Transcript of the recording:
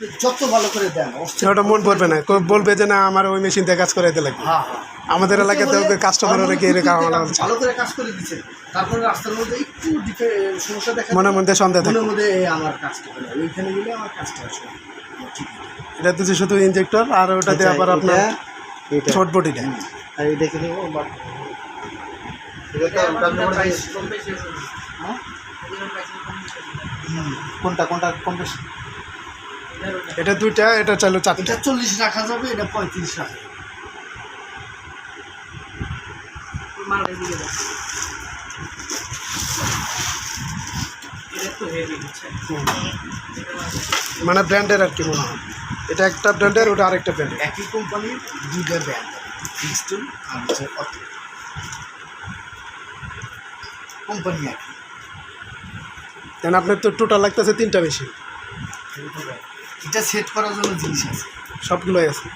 যত ভালো করে দেন ওটা মন পড়বে না। বলবে যে না আমার ওই মেশিন দিয়ে কাজ করাইতে লাগবে। হ্যাঁ। আমাদের এলাকাতে কাস্টমার মনে রেখে আমার আপনি ভালো করে কাজ করে দিচ্ছেন তারপরে রাস্তার মধ্যে একটু সমস্যা দেখা মনের মধ্যে সন্দেহ থাকে। মনের মধ্যে আমার কাজটা হলো ওইখানে গেলে আমার কাজটা আসবে আমার ঠিক আছে। এটা শুধু ইনজেক্টর আর ওটাতে আবার আপনার শর্ট বডিটা আর নেব দিয়ে- হ্যাঁ? কোনটা কোনটা কম বেশি এটা দুইটা এটা চাইলো চারটা। এটা চল্লিশ রাখা যাবে এটা পঁয়ত্রিশ রাখা। মানে ব্র্যান্ডের আর কি মনে হয়। এটা একটা ব্র্যান্ডের ওটা আরেকটা ব্র্যান্ডের একই কোম্পানির দুইটা ব্র্যান্ড আর হচ্ছে কোম্পানি একই। কারণ আপনার তো টোটাল লাগতেছে তিনটা মেশিন এটা সেট করার জন্য জিনিস আছে। সবগুলোই আছে।